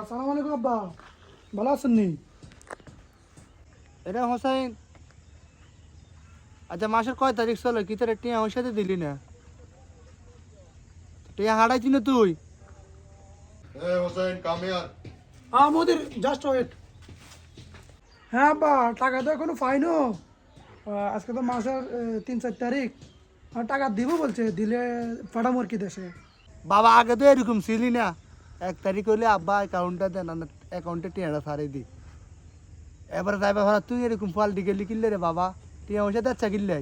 আসসালামু আলাইকুম আব্বা। ভালো আছেন নি? এটা হোসাইন আচ্ছা মাসের কয় তারিখ চলে? কি তোর টিয়া আমার সাথে দিলি না? টিয়া হারাইছি না তুই? Hey Hussein, come here. হ্যাঁ মোদির জাস্ট ওয়েট হ্যাঁ আব্বা টাকা তো এখনও আহ, আজকে তো মাসের তিন চার তারিখ। আর টাকা দিব বলছে দিলে পাঠামো আর কি দেশে। বাবা আগে তো এরকম ছিলি না। এক তারিখ হইলে আব্বা অ্যাকাউন্টটা দেন অ্যাকাউন্টে টিয়াটা সারে দি। এবার যাইবা ভাড়া তুই এরকম পাল্টি গেলি কিনলে রে বাবা। টিয়া সাথে আচ্ছা কিনলে।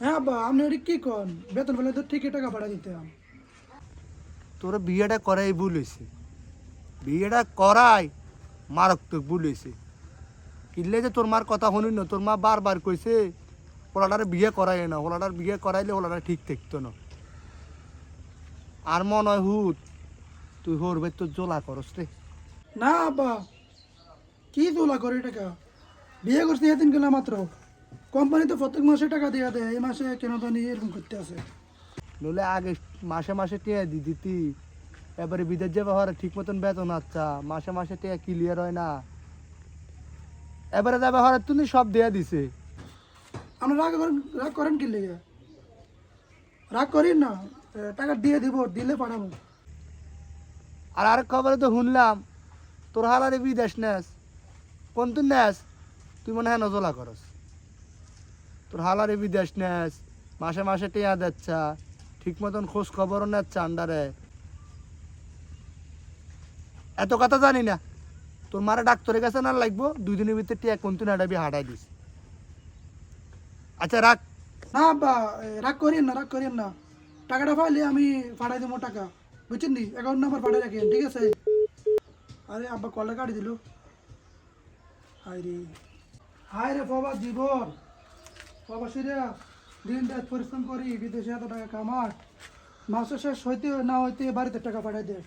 হ্যাঁ আব্বা আপনি ওটি কি কন? বেতন পেলে তো ঠিকই টাকা পাঠা দিতাম তোর বিয়েটা করাই ভুল হয়েছে বিয়েটা করাই মারাত্মক ভুল হয়েছে কিনলে যে তোর মার কথা শুনি না তোর মা বারবার কইছে ওলাটার বিয়ে করাই না ওলাটার বিয়ে করাইলে ওলাটা ঠিক থাকতো না। আর মনে হয় হুত তুই হরবে তোর জোলা করস রে। না আব্বা কি জোলা করে টাকা? বিয়ে করছি এদিন গেলে মাত্র। কোম্পানি তো প্রত্যেক মাসে টাকা দিয়ে দেয় এই মাসে কেন জানি এরকম করতে আছে। নইলে আগে মাসে মাসে টিয়া দি দিতি এবারে বিদেশ যাবে হওয়ার ঠিক মতন বেতন আচ্ছা মাসে মাসে টিয়া ক্লিয়ার হয় না। এবারে যাবে হওয়ার তুমি সব দেয়া দিছে। আপনি রাগ করেন রাগ করেন কি লেগে? রাগ করিন না টাকা দিয়ে দিব দিলে পাঠাবো। আর আরেক খবরে তো শুনলাম তোর হালারে বিদেশ নেস কোন তুই নেস? তুই মনে হয় নজলা করস। তোর হালারে বিদেশ নেস মাসে মাসে টিয়া দিচ্ছা ঠিক মতন খোঁজ খবরও নেচ্ছে আন্ডারে। এত কথা জানি না। তোর মারা ডাক্তারের কাছে না লাগবো? দুই দিনের ভিতরে টিয়া কোন তুই হাঁটাবি হাঁটাই দিস। আচ্ছা রাখ। না, আব্বা রাগ করিন না, রাগ করিন না। টাকাটা পাইলে আমি পাঠাই দেবো টাকা। বুঝছেন নি? অ্যাকাউন্ট নাম্বার পাঠাই রাখেন, ঠিক আছে? আরে, আব্বা, কলে কাটি দিল। হাই রে। হাই রে বাবা জীবন। বাবা সিরিয়া, দিন রাত পরিশ্রম করি, বিদেশে এত টাকা কামার মাসের শেষ হইতে না হইতে বাড়িতে টাকা পাঠাই দে।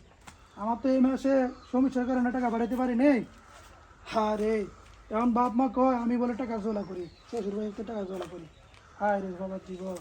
আমার তো এই মাসে সমস্যার কারণে টাকা বাড়াইতে পারি নেই। হ্যাঁ রে এখন বাপ মা কয়, আমি বলে টাকা জোলা করি শ্বশুর ভাই টাকা জোলা করি। হায় রে বাবা, জীবন।